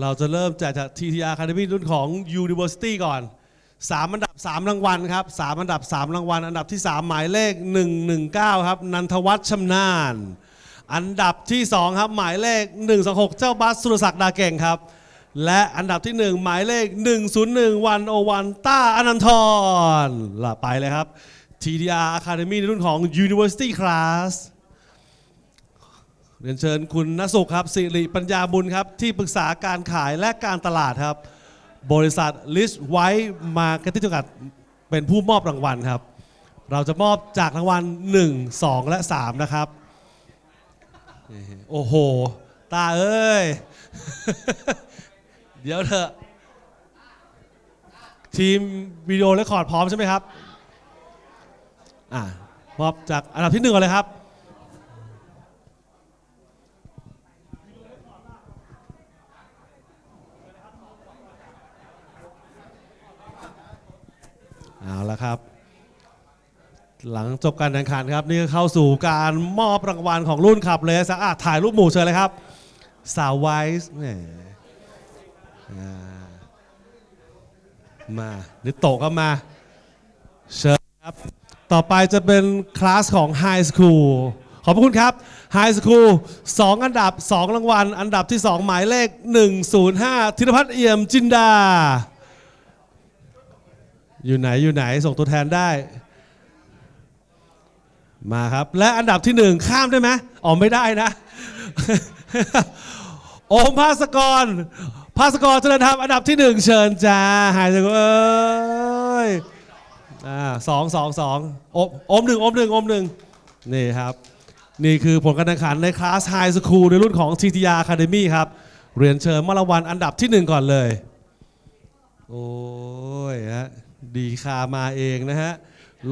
เราจะเริ่มแจกจาก TTR Academy รุ่นของ University ก่อน 3 อันดับ 3 รางวัลครับ 3 อันดับ 3 รางวัล อันดับที่ 3 หมายเลข 119 ครับ นันทวัฒน์ชำนาญ อันดับที่ 2 ครับ หมายเลข 126 เจ้าบัสสุรศักดิ์ดาเก่งครับ และอันดับที่ 1 หมายเลข 101 วันโอวันต้าอนันทรล่ะไปเลยครับ TTR Academy ในรุ่นของ University Class เรียนเชิญคุณนสุขครับสิริปัญญาบุญครับ ที่ปรึกษาการขายและการตลาดครับ บริษัทลิสไว้มาร์เก็ตติ้งจำกัดเป็นผู้มอบรางวัลครับ เราจะมอบจากรางวัล 1 2 และ 3 นะครับ โอ้โห ตาเอ้ย เดี๋ยวเถอะ ทีมวิดีโอเรคคอร์ดพร้อมใช่ไหมครับ อ่ามอบจากอันดับที่หนึ่งก่อนเลยครับ เอาละครับ หลังจบการแข่งขันครับ นี่ก็เข้าสู่การมอบรางวัลของรุ่นขับเลยสะอาดถ่ายรูปหมู่เชิญเลยครับ สาวไวส์เนี่ยมานิโตก็มา เชิญครับ ต่อไปจะเป็นคลาสของไฮสคูลขอบพระคุณครับไฮสคูล2อันดับ 2 รางวัล อันดับที่ 2 หมายเลข 105 ธิรพัฒน์เอี่ยมจินดา อยู่ไหนอยู่ไหนส่งตัวแทนได้ มาครับ และอันดับที่หนึ่งข้ามได้ไหมอ๋อไม่ได้นะ โอมภาสกรภาสกรเจริญธรรมอันดับที่หนึ่งเชิญจ้าหายจากเอ้ยอ่าสองสองสองโอมหนึ่งโอมหนึ่งโอมหนึ่งนี่ครับ นี่คือผลการแข่งขันในคลาสไฮสคูลในรุ่นของ TTR Academy ครับ เรียนเชิญมรวัลอันดับที่หนึ่งก่อนเลย โอ้ยฮะ ดีคามาเองนะฮะ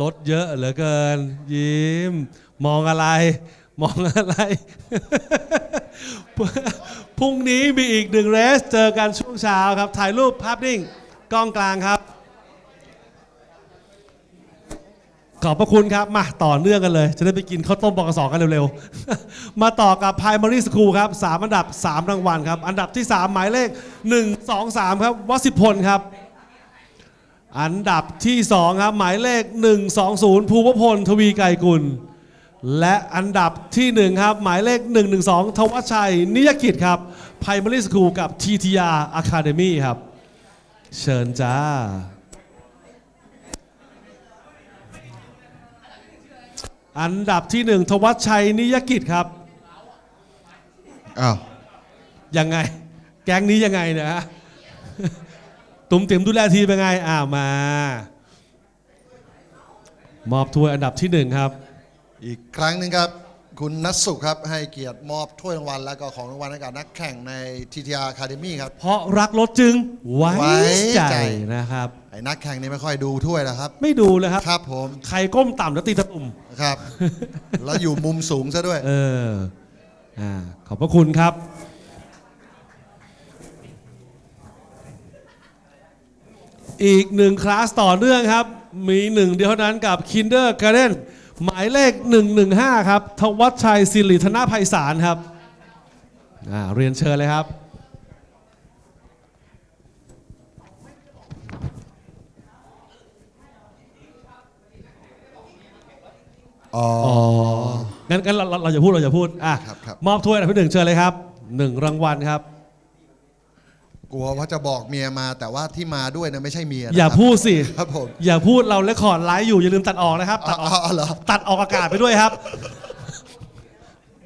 รถเยอะเหลือเกิน ยิ้ม มองอะไร มองอะไร พรุ่งนี้มีอีกหนึ่งเรส เจอกันช่วงเช้าครับ ถ่ายรูปภาพนิ่งกล้องกลางครับ ขอบพระคุณครับ มาต่อเนื่องกันเลย จะได้ไปกินข้าวต้มบกสกันเร็วๆ มาต่อกับ Primary School ครับ 3 อันดับ 3 รางวัลครับ อันดับที่ 3 หมายเลข 1 2 3 ครับวสิพลครับ อันดับที่ 2 ครับ หมายเลข 120 ภูวพล ทวีไกรกุล และอันดับที่ 1 ครับ หมายเลข 112 ทวัชชัย นิยกิจครับ Primary School กับ TTR Academy ครับ เชิญจ้า อันดับที่ 1 ทวัชชัย นิยกิจครับ อ้าว ยังไง แก๊งนี้ยังไงเนะฮะ ตุ้มเต็มดูแลทีมเป็นไงอ่ามา มอบถ้วยอันดับที่หนึ่งครับ อีกครั้งหนึ่งครับ คุณนัทสุขครับ ให้เกียรติมอบถ้วยรางวัลและก็ของรางวัลให้กับนักแข่งใน TTR Academy ครับ เพราะรักรถจึงไว้ไว้ใจใจ นะครับ ไอ้นักแข่งนี่ไม่ค่อยดูถ้วยนะครับ ไม่ดูเลยครับ ครับผมใครก้มต่ำแล้วตีตะตุ่ม ครับ แล้วอยู่มุมสูงซะด้วย เออ อ่า ขอบพระคุณครับ อีกหนึ่งคลาสต่อเนื่องครับ มีหนึ่งเดียวเท่านั้นกับ Kinder Garden หมายเลข 115 ครับทวัชชัยศิริธนภัยสารครับอ่าเรียนเชิญเลยครับอ๋ออ๋องั้นงั้นเราเราเราอย่าพูดเราอย่าพูดอะครับครับมอบถ้วยอันดับที่หนึ่งเชิญเลยครับหนึ่งรางวัลครับ กลัวว่าจะบอกเมียมาแต่ว่าที่มาด้วยนะไม่ใช่เมียนะอย่าครับพูดสิ ครับผม อย่าพูดเราเลคคอร์ดไลฟ์อยู่อย่าลืมตัดออกนะครับอ๋ตัอดออกอ๋อเหรอ ตัดออกอากาศไปด้วยครับ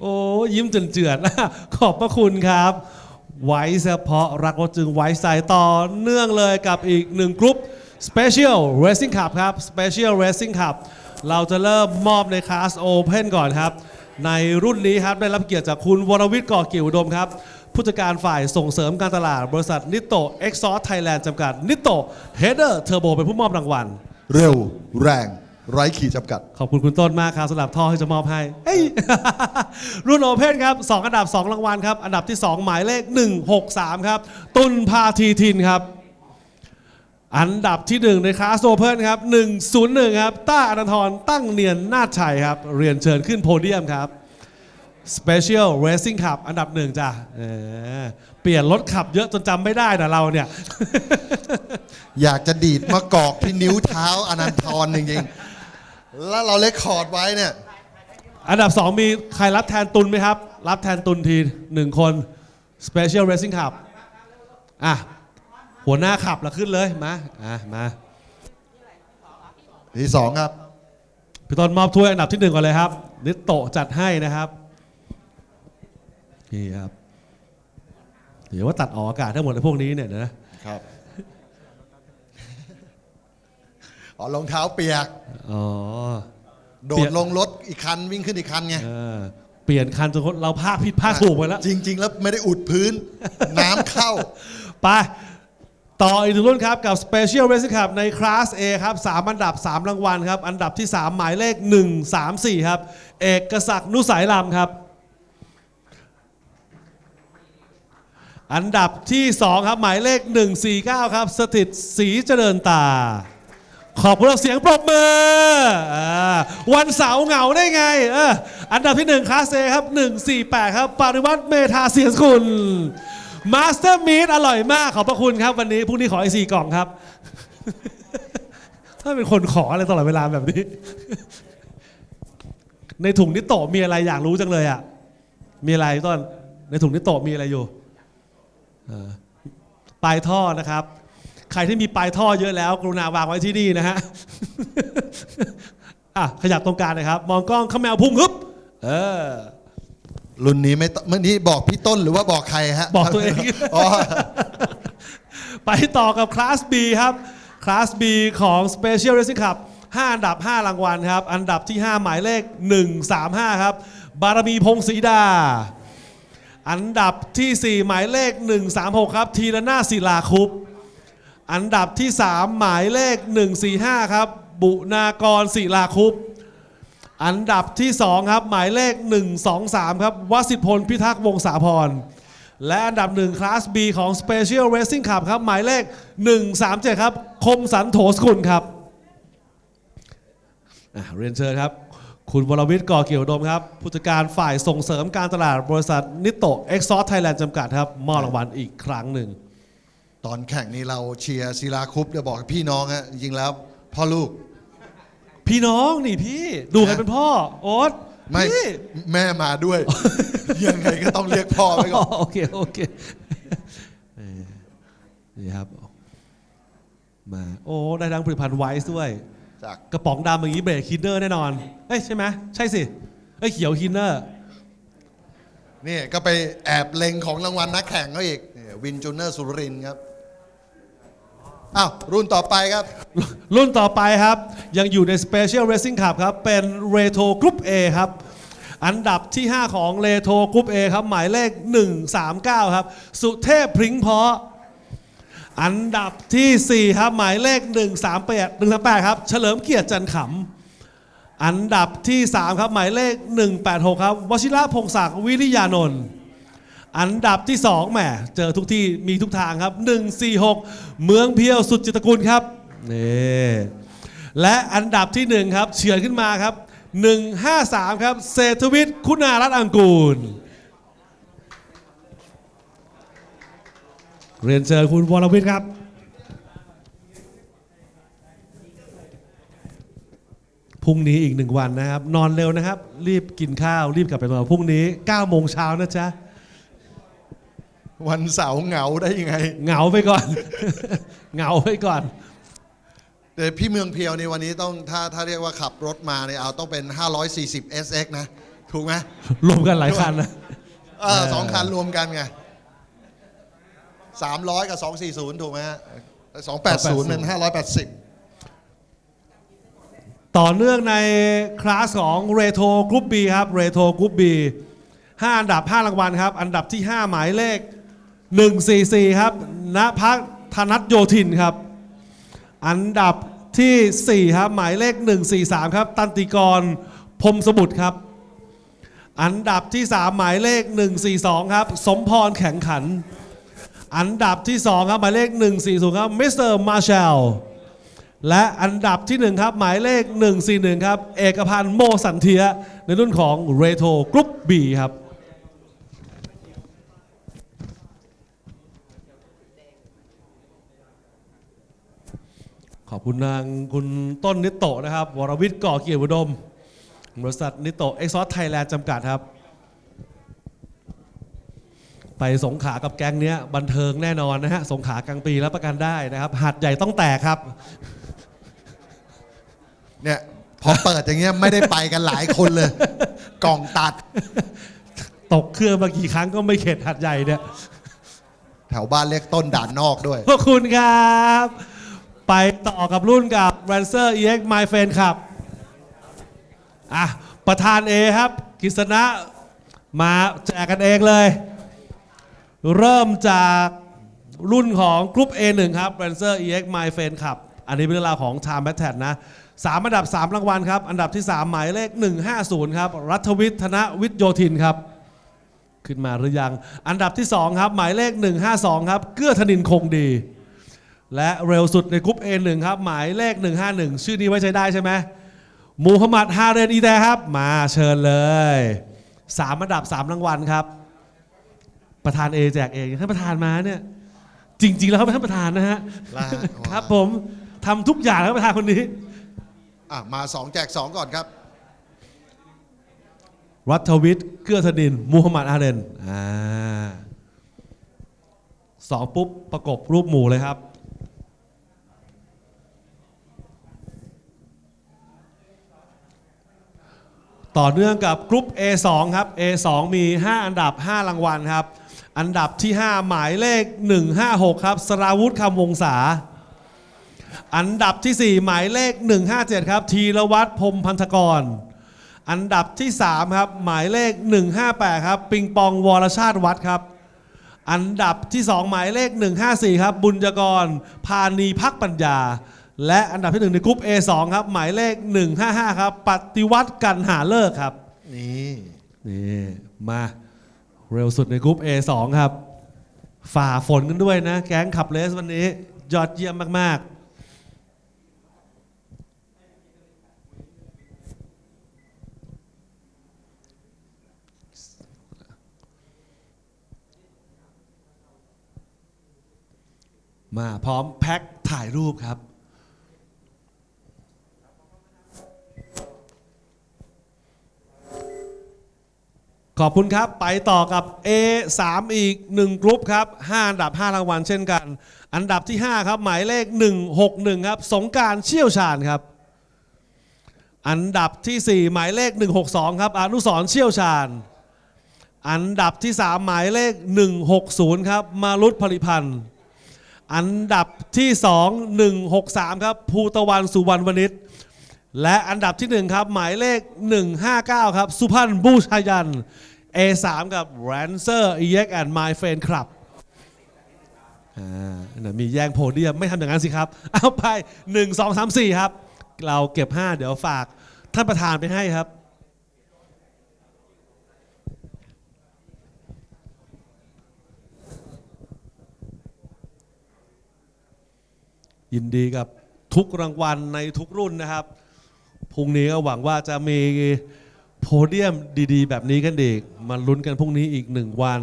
โอ้ยิ้มเจือนๆนะขอบพระคุณครับ ไว้เฉพาะรักรถจึงไว้ใส่ต่อเนื่องเลยกับอีกหนึ่งกรุ๊ป Special Racing Cup ครับ Special Racing Cup เราจะเริ่มมอบในคลาส Open ก่อนครับ ในรุ่นนี้ครับได้รับเกียรติจากคุณวรวิทย์ก่อเกี่ยวอุดมครับ ผู้จัดการฝ่ายส่งเสริมการตลาด บริษัทนิโตเอ็กซอร์ไทยแลนด์จำกัดนิโตเฮเดอร์เทอร์โบเป็นผู้มอบรางวัล เร็วแรง ไร้ขีดจำกัด ขอบคุณคุณต้นมากครับสำหรับท่อที่จะมอบให้เอ้ย รุ่นโอเพนครับ2อันดับ 2 รางวัลครับ อันดับที่ 2 หมายเลข 163 ครับ ตุนพาทีทินครับ อันดับที่ 1 ในคลาสโอเพนครับ 101 ครับต้าอนันทรตั้งเนียนนาฏชัยครับ เรียนเชิญขึ้นโพเดียมครับ Special Racing Cup อันดับหนึ่งจ้ะเออเปลี่ยนรถขับเยอะจนจำไม่ได้นะเราเนี่ย อยากจะดีดมากอกที่นิ้วเท้าอนันทรจริงๆ แล้วเราเลคคอร์ดไว้เนี่ย อันดับ 2 มีใครรับแทนตุนไหมครับ รับแทนตุนทีหนึ่งคน Special Racing Cup อะ หัวหน้าขับละขึ้นเลย มา อะ มา ที่สองครับ พี่ต้นมอบถ้วยอันดับที่หนึ่งก่อนเลยครับ นิโตะจัดให้นะครับนี่ ครับ เดี๋ยวว่าตัดออกอากาศทั้งหมดในพวกนี้เนี่ยนะครับอ๋อรองเท้าเปียกอ๋อโดเปีดยกลงรถอีกคันวิ่งขึ้นอีกคันไงเออเปลี่ยนคันจนเราภาคผิดภาคถูกไปแล้ว จริง ๆ แล้วไม่ได้อุดพื้น น้ำเข้า ไป ต่ออีกหนึ่งรุ่นครับ กับ Special Racing Cup ในคลาส A ครับ3อันดับ 3 รางวัลครับ อันดับที่ 3 หมายเลข 1 3 4 ครับ เอกศักดิ์นุสายลำครับ อันดับที่ 2 ครับ หมายเลข 149 ครับ สถิตศรีเจริญตา ขอบคุณเสียงปรบมืออวันเสาร์เหงาได้ไงออันดับที่ 1คลาส A ครับ 148 ครับปริวัติเมธาเสียสกุลมาสเตอร์มีดอร่อยมาก ขอบพระคุณครับ วันนี้พรุ่งนี้ขออีกสี่กล่องครับ ถ้าเป็นคนขออะไรตลอดเวลาแบบนี้ ในถุงนิโตะมีอะไรอยากรู้จังเลยอะ มีอะไรต้น ในถุงนิโตะมีอะไรอยู่ ปลายท่อนะครับ ใครที่มีปลายท่อเยอะแล้ว กรุณาวางไว้ที่นี่นะฮะอะขยับตรงกลางนะครับ มองกล้องข้าแมวพุ่งฮึบเออรุ่นนี้ไม่ต้องเมื่อนี้บอกพี่ต้นหรือว่าบอกใครฮะบอกตัวเองอ๋อไปต่อกับคลาส B ครับคลาส B ของ Special Racing Cup 5อันดับ 5 รางวัลครับ อันดับที่ 5 หมายเลข 135 ครับ บารมีพงศรีดา อันดับทีสี่ 4 หมายเลข 136 ครับ ทีละนาศิลาคุปอันดับที่ 3 หมายเลข 145 ครับ บุนากรศิลาคุปอันดับที่ 2 ครับ หมายเลข 123 ครับวสิทธพลพิทักษ์วงศาพรและอันดับหนึ่งคลาส B ของ Special Racing Cup ครับ หมายเลข 137 ครับ คมสันโถสกุลครับเรียนเชิญครับ คุณวรวิทย์ก่อเกี่ยวอุดมครับ ผู้จัดการฝ่ายส่งเสริมการตลาดบริษัทนิโตเอ็กซอร์ไทยแลนด์จำกัดครับ มอบรางวัลอีกครั้งหนึ่ง ตอนแข่งนี้เราเชียร์ศิลาคุปเดี๋ยวบอกกับพี่น้องฮะจริงๆแล้วพ่อลูก พี่น้องนี่พี่ ดูใครเป็นพ่อ โอ๊ตไม่ พี่แม่มาด้วย ยังไงก็ต้องเรียกพ่อไปก่อน โอเค โอเคเออนี่ครับ มา โอ้ ได้ทั้งผลิตภัณฑ์ไวซ์ด้วย จากกระป๋องดำอย่างนี้เบรกคินเนอร์แน่นอน เอ้ยใช่ไหมใช่สิ เอ้ยเขียวคินเนอร์ นี่ก็ไปแอบเล็งของรางวัลนักแข่งเขาอีกนี่วินจูเนอร์สุรินทร์ครับอ้าวรุ่นต่อไปครับ รุ่นต่อไปครับ ยังอยู่ใน Special Racing Cup ครับ เป็น Retro Group A ครับ อันดับที่ 5 ของ Retro Group A ครับ หมายเลข 139 ครับ สุเทพพริ้งเพาะ อันดับทีสี่ 4 ครับ หมายเลข 138 138 ครับ เฉลิมเกียรติจันขำ อันดับที่ 3 ครับ หมายเลข 186 ครับ วชิระพงศักดิ์วิริยานนท์อันดับที่ 2แหมเจอทุกที่มีทุกทางครับ 146 เมืองเพียวสุดจิตกุลครับนี่และอันดับที่ 1 ครับเฉือนขึ้นมาครับ 153 ครับเศรษฐวิทย์คุณารัตน์อังกูล เรียนเชิญคุณวรวิทย์ครับ พรุ่งนี้อีกหนึ่งวันนะครับ นอนเร็วนะครับ รีบกินข้าว รีบกลับไปนอนพรุ่งนี้9โมงเช้านะจ๊ะ วันเสาร์เหงาได้ยังไง เหงาไปก่อน เหงาไปก่อนแต่พี่เมืองเพียวในวันนี้ต้องถ้าถ้าเรียกว่าขับรถมาเนี่ยเอาต้องเป็น 540 SX นะ ถูกไหมรวมกันหลายคันนะเออสองคันรวมกันไง 300 กับ 240 ถูกไหมฮะ280เป็น580 ต่อเนื่องในคลาสของเรโทรกรุ๊ป B ครับเรโทรกรุ๊ป B 5อันดับ 5 รางวัลครับ อันดับที่ 5 หมายเลข 144 ครับณพักธนัทโยธินครับ อันดับทีสี่4 ครับ หมายเลข 143 ครับ ตันติกรพรหมสมุทรครับ อันดับที่ 3 หมายเลข 142 ครับ สมพรแข็งขัน อันดับที่สองครับ หมายเลข 140 ครับมิสเตอร์มาเชลและอันดับที่ 1 ครับ หมายเลข 141 ครับ เอกพันธ์โมสันเทีย ในรุ่นของเรโทกรุ๊ปบีครับขอบคุณนางคุณต้นนิตโตนะครับ วรวิทย์ก่อเกียรติบุดม บริษัทนิตโตเอ็กซ์ซอสไทยแลนด์จำกัดครับ ไปสงขลากับแก๊งเนี้ยบันเทิงแน่นอนนะฮะ สงขลากลางปีรับประกันได้นะครับ หัดใหญ่ต้องแตกครับ เนี่ยพอเปิดอย่างเงี้ยไม่ได้ไปกันหลายคนเลย กล่องตัด ตกเครื่องมากี่ครั้งก็ไม่เข็ดหัดใหญ่เนี่ย แถวบ้านเรียกต้นด่านนอกด้วยขอบคุณครับ ไปต่อกับรุ่นกับ Rancer EX My Friend ครับ อะ ประธาน A ครับกฤษณะมาแจกกันเองเลย เริ่มจากรุ่นของกรุ๊ป A1 ครับ Rancer EX My Friend ครับ อันนี้เป็นเรื่องราของ Time a t t a c นะสามอันดับ 3 รางวัลครับ อันดับที่ 3 หมายเลข 150 ครับ รัฐวิทย์ธนวิทย์โยธินครับ ขึ้นมาหรือยัง อันดับที่ 2 ครับ หมายเลข 152 ครับ เกื้อธนินคงดี และเร็วสุดในกรุ๊ป A1 ครับ หมายเลข 151 ชื่อนี้ไว้ใช้ได้ใช่ไหมมูฮัมหมัดฮาเรนอีแดครับ มาเชิญเลย 3 อันดับ 3 รางวัลครับ ประธาน A แจกเองท่านประธานมาเนี่ย จริง ๆ แล้วเขาเป็นท่านประธานนะฮะลาครับ ผมทำทุกอย่างแล้วประธานคนนี้อะมา2แจก2ก่อนครับ รัฐวิทย์เกื้อธนินมูฮัมหมัดอาเรนอ่าสองปุ๊บประกบรูปหมู่เลยครับ ต่อเนื่องกับกรุ๊ป A2 ครับ A2 มี 5 อันดับ 5 รางวัลครับ อันดับที่ 5 หมายเลข 156 ครับ สราวุธคำวงศา อันดับที่ 4 หมายเลข 157 ครับ ธีรวัตรพรหมพันธกร อันดับที่ 3 ครับ หมายเลข 158 ครับ ปิงปองวรชาติวัดครับ อันดับที่ 2 หมายเลข 154 ครับ บุญจกร พานีพักปัญญา และอันดับที่ 1 ในกรุ๊ป A2 ครับ หมายเลข 155 ครับ ปฏิวัติกันหาเลิกครับ นี่ นี่ มา เร็วสุดในกรุ๊ป A2 ครับ ฝ่าฝนกันด้วยนะ แก๊งขับเลสวันนี้ ยอดเยี่ยมมาก ๆมาพร้อมแพ็คถ่ายรูปครับ ขอบคุณครับ ไปต่อกับ A3 อีก 1 กรุ๊ปครับ 5 อันดับ 5 รางวัลเช่นกัน อันดับที่ 5 ครับ หมายเลข 161 ครับ สงการเชี่ยวชาญครับ อันดับที่ 4 หมายเลข 162 ครับ อนุสรเชี่ยวชาญ อันดับที่ 3 หมายเลข 160 ครับ มารุตผลิพันธ์ อันดับที่ 2 163 ครับ ภูตะวันสุวรรณวณิช และอันดับที่1ครับ หมายเลข 159 ครับ สุพันบูชายัน A3 กับ Rancer EX and My Friend Club อ่ามีแย่งโพเดียมไม่ทำอย่างนั้นสิครับ เอาไป 1 2 3 4 ครับ เราเก็บ 5 เดี๋ยวฝากท่านประธานไปให้ครับยินดีกับทุกรางวัลในทุกรุ่นนะครับ พรุ่งนี้ก็หวังว่าจะมีโพเดียมดีๆ แบบนี้กันอีกมาลุ้นกันพรุ่งนี้อีกหนึ่งวัน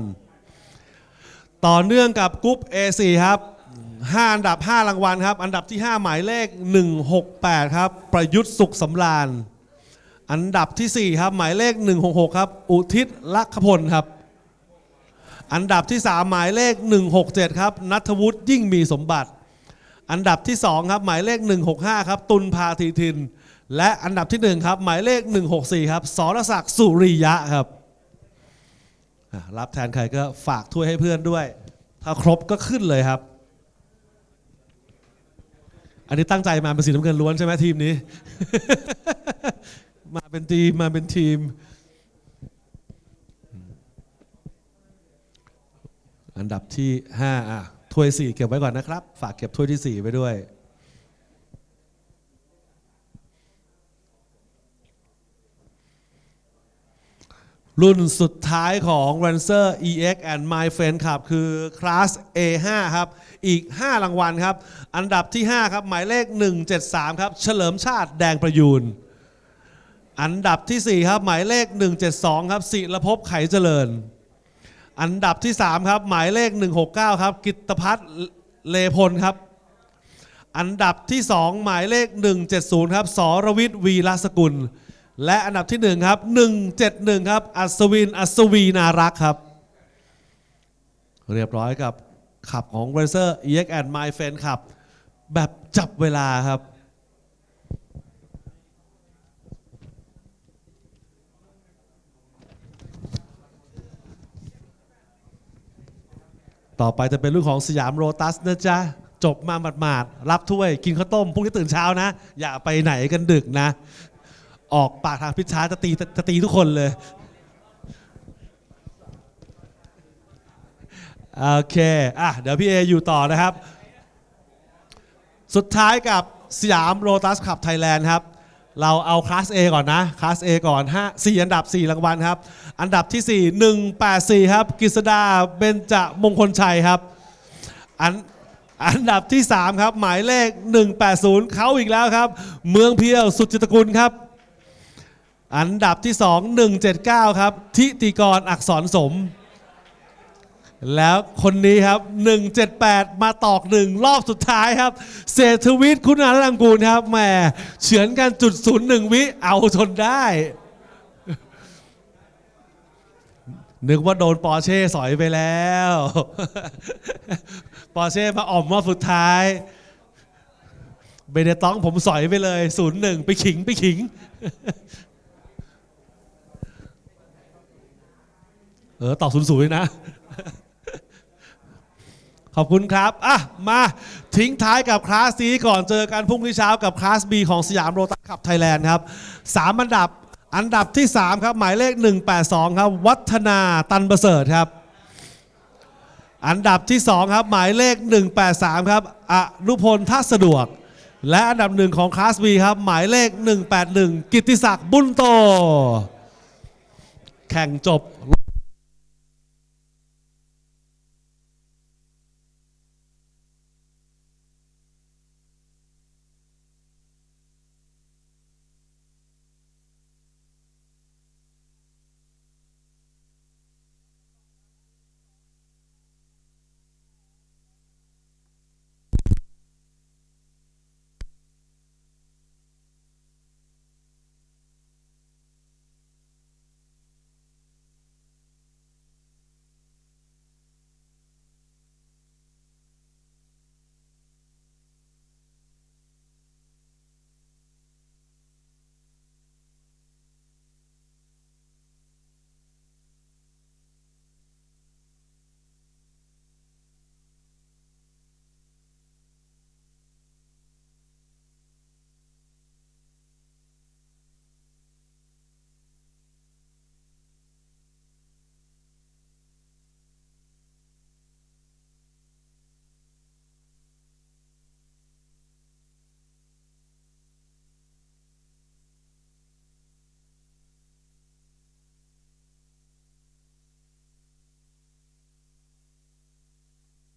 ต่อเนื่องกับกรุ๊ป A4 ครับ5อันดับ 5 รางวัลครับ อันดับที่ 5 หมายเลข 168 ครับ ประยุทธ์สุขสำราญ อันดับที่ 4 ครับ หมายเลข 166 ครับ อุทิศลักขพลครับ อันดับที่ 3 หมายเลข 167 ครับนัทวุฒิยิ่งมีสมบัติ อันดับที่ 2 ครับ หมายเลข 165 ครับ ตุลพาธีทิน และอันดับที่1ครับ หมายเลข 164 ครับสรศักดิ์สุริยะครับ รับแทนใครก็ฝากถ้วยให้เพื่อนด้วย ถ้าครบก็ขึ้นเลยครับ อันนี้ตั้งใจมาเป็นสีน้ำเงินล้วนใช่ไหมทีมนี้ มาเป็นทีมมาเป็นทีม อันดับที่ 5 อะถ้วย 4 เก็บไว้ก่อนนะครับ ฝากเก็บถ้วยที่ 4 ไว้ด้วย รุ่นสุดท้ายของ Rancer EX and My Friend ครับ คือคลาส A5 ครับ อีก 5 รางวัลครับ อันดับที่ 5 ครับ หมายเลข 173 ครับ เฉลิมชาติแดงประยูน อันดับที่ 4 ครับ หมายเลข 172 ครับสิรภพไขเจริญ อันดับที่ 3 ครับ หมายเลข 169 ครับ กิตตพัฒน์เลพลครับ อันดับที่ 2 หมายเลข 170 ครับสรวิทย์วีรสกุล และอันดับที่1ครับ171 ครับ อัศวิน อัศวีนารักครับ เรียบร้อยกับขับของ Racer EX and My Friend ขับ แบบจับเวลาครับต่อไปจะเป็นรุ่นของสยามโรตัสนะจ๊ะ จบมาหมาดๆรับถ้วย กินข้าวต้มพรุ่งนี้ตื่นเช้านะ อย่าไปไหนกันดึกนะ ออกปากทางพิชช้าจะตีจะตีทุกคนเลยโอเคอะเดี๋ยวพี่เออยู่ต่อนะครับ สุดท้ายกับสยามโรตัสขับไทยแลนด์ครับเราเอาคลาส A ก่อนนะคลาส A ก่อน5 4อันดับ 4 รางวัลครับ อันดับที่ 4 184 ครับกฤษดาเบญจมงคลชัยครับ อันอันดับที่ 3 ครับ หมายเลข 180 เขาอีกแล้วครับ เมืองเพียวสุจิตกุลครับ อันดับที่ 2 179 ครับ ทิติกรอักษรสม แล้วคนนี้ครับ 178 มาตอกหนึ่งรอบสุดท้ายครับ เศรษฐวิทย์คุณาลังกูลครับแหมเฉือนกันจุดศูนย์หนึ่งวิเอาจนได้ นึกว่าโดนปอร์เช่สอยไปแล้ว ปอร์เช่มาอ่อมรอบสุดท้ายเบเนต้องผมสอยไปเลยศูนย์หนึ่งไปขิงไปขิง เออตอบศูนย์ศูนย์เลยนะ ขอบคุณครับ อะ มาทิ้งท้ายกับคลาส C ก่อนเจอกันพรุ่งนี้เช้ากับคลาส B ของสยามโรตัสขับไทยแลนด์ครับสามอันดับอันดับที่ 3 ครับ หมายเลข 182 ครับ วัฒนาตันประเสริฐครับ อันดับที่ 2 ครับ หมายเลข 183 ครับอนุพลท่าสะดวก และอันดับหนึ่งของคลาส B ครับ หมายเลข 181 กิติศักดิ์บุญโต แข่งจบ